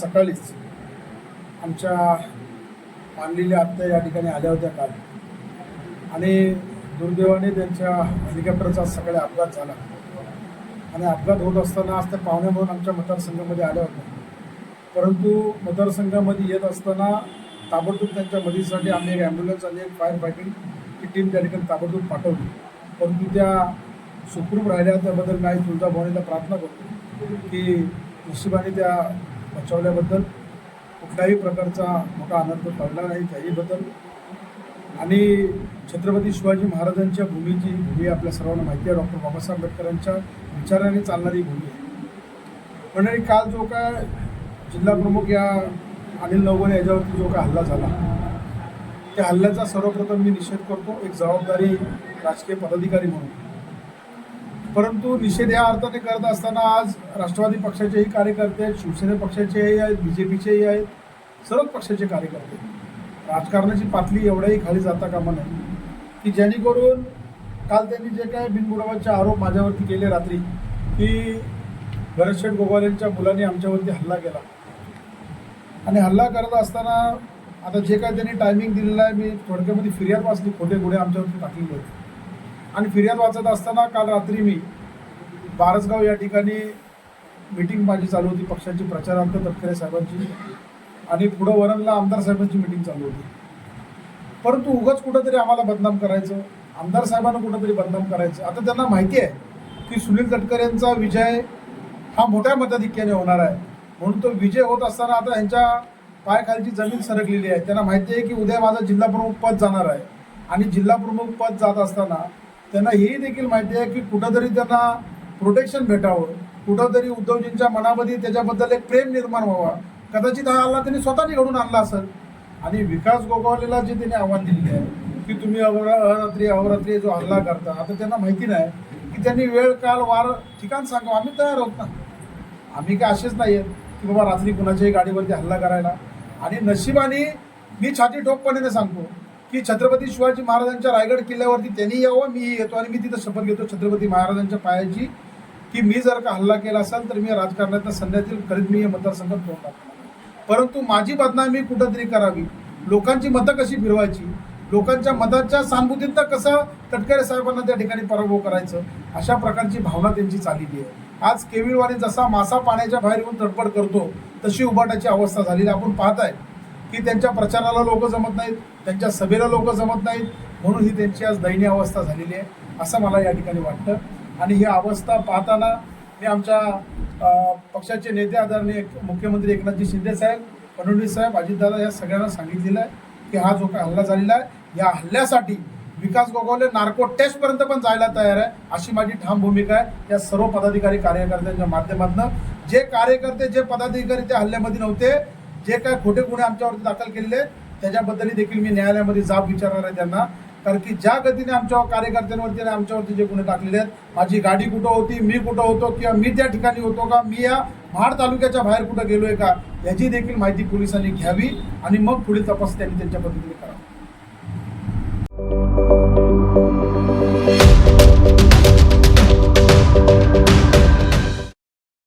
सकाळीच आमच्या मानलेल्या आत्या या ठिकाणी आल्या होत्या काल. आणि दुर्दैवाने त्यांच्या हेलिकॉप्टरचा सकाळी अपघात झाला. आणि अपघात होत असताना आज त्या पाहुण्या म्हणून आमच्या मतदारसंघामध्ये आल्या होत्या. परंतु मतदारसंघामध्ये येत असताना ताबडतोब त्यांच्या मदतीसाठी आम्ही एक ॲम्ब्युलन्स आणि एक फायर फायटिंगची टीम त्या ठिकाणी ताबडतोब पाठवली. परंतु त्या सुखरूप राहिल्या त्याबद्दल मी तुळजाभवानीला प्रार्थना करतो की नशिबाने त्या बचावल्याबद्दल कुठल्याही प्रकारचा मोठा आनंद पडला नाही. त्याहीबद्दल आणि छत्रपती शिवाजी महाराजांच्या भूमीची भूमी आपल्या सर्वांना माहिती आहे. डॉक्टर बाबासाहेब आंबेडकरांच्या विचाराने चालणारी भूमी आहे. मंडळी काल जो काय जिल्हा प्रमुख या अनिल नवगणे याच्यावरती जो काय हल्ला झाला त्या हल्ल्याचा सर्वप्रथम मी निषेध करतो. एक जबाबदारी राजकीय पदाधिकारी म्हणून. परंतु निषेध या अर्थाने करत असताना आज राष्ट्रवादी पक्षाचेही कार्यकर्ते आहेत शिवसेना पक्षाचेही आहेत बी जे पीचेही आहेत सर्व पक्षाचे कार्यकर्ते राजकारणाची पातळी एवढ्याही खाली जाता कामा नये. की जेणेकरून काल त्यांनी जे काय बिनबुडावाचे आरोप माझ्यावरती केले रात्री की भरतशेठ गोपाल यांच्या मुलांनी आमच्यावरती हल्ला केला. आणि हल्ला करत असताना आता जे काय त्यांनी टायमिंग दिलेलं आहे मी थोडक्यामध्ये फिर्याद वाचली खोटे गुढे आमच्यावरती टाकलेले होते आणि फिर्याद वाचत असताना काल रात्री मी बारसगाव या ठिकाणी मीटिंग माझी चालू होती पक्षाची प्रचारार्थ तटकरे साहेबांची. आणि पुढं वरणला आमदार साहेबांची मीटिंग चालू होती. परंतु उगाच कुठंतरी आम्हाला बदनाम करायचं आमदार साहेबांना कुठंतरी बदनाम करायचं. आता त्यांना माहिती आहे की सुनील तटकर यांचा विजय हा मोठ्या मताधिक्याने होणार आहे. म्हणून तो विजय होत असताना आता यांच्या पायाखालची जमीन सरकलेली आहे. त्यांना माहिती आहे की उद्या माझं जिल्हा प्रमुख पद जाणार आहे. आणि जिल्हा प्रमुख पद जात असताना त्यांना हेही देखील माहिती आहे की कुठंतरी त्यांना प्रोटेक्शन भेटावं. कुठंतरी उद्धवजींच्या मनामध्ये त्याच्याबद्दल एक प्रेम निर्माण व्हावा. कदाचित हा हल्ला त्यांनी स्वतःने घडून आणला असेल. आणि विकास गोगावलेला जे त्यांनी आव्हान दिलेले आहे की तुम्ही अवर अहोरात्री अहोरात्री जो हल्ला करता आता त्यांना माहिती नाही की त्यांनी वेळ काल वार ठिकाण सांगावं. आम्ही तयार आहोत ना. आम्ही काय असेच नाही आहेत की बाबा रात्री कुणाच्याही गाडीवरती हल्ला करायला. आणि नशिबाने मी छाती ठोकपणे सांगतो की छत्रपती शिवाजी महाराजांच्या रायगड किल्ल्यावरती त्यांनी यावं मी येतो आणि मी तिथं शपथ घेतो छत्रपती महाराजांच्या पायाची की मी जर का हल्ला केला असेल तर मी राजकारणातल्या संध्यातील करीत मी या मतदारसंघात तोंड टाकणार परंतु माझी बदनामी कुठंतरी करावी. लोकांची मतं कशी फिरवायची? लोकांच्या मताच्या सहानुभूतीतनं कसं तटकरे साहेबांना त्या ठिकाणी पराभव करायचं? अशा प्रकारची भावना त्यांची चाललेली आहे. आज केविळवाणी जसा मासा पाण्याच्या बाहेर येऊन तडपड करतो तशी उभाटाची अवस्था झालेली आपण पाहत आहे की त्यांच्या प्रचाराला लोक जमत नाहीत त्यांच्या सभेला लोक जमत नाहीत म्हणून ही त्यांची आज दयनीय अवस्था झालेली आहे असं मला या ठिकाणी वाटतं. आणि ही अवस्था पाहताना मी आमच्या पक्षाचे नेते आदरणीय मुख्यमंत्री एकनाथजी शिंदे साहेब फडणवीस साहेब अजितदादा या सगळ्यांना सांगितलेलं आहे की हा जो काय हल्ला झालेला आहे या हल्ल्यासाठी विकास गोगावले नार्को टेस्टपर्यंत पण जायला तयार आहे अशी माझी ठाम भूमिका आहे. या सर्व पदाधिकारी कार्यकर्त्यांच्या माध्यमातून जे कार्यकर्ते जे पदाधिकारी त्या हल्ल्यामध्ये नव्हते जे काय खोटे गुन्हे आमच्यावरती दाखल केलेले त्याच्याबद्दल त्याच्याबद्दलही देखील मी न्यायालयामध्ये जाब विचारणार आहे त्यांना. कारण की ज्या गतीने आमच्या कार्यकर्त्यांवरती आणि आमच्यावरती जे गुन्हे टाकलेले आहेत माझी गाडी कुठं होती मी कुठं होतो किंवा मी त्या ठिकाणी होतो का मी या महाड तालुक्याच्या बाहेर कुठं गेलोय का याची देखील माहिती पोलिसांनी घ्यावी आणि मग पुढील तपास त्यांनी त्यांच्या पद्धतीने करावा.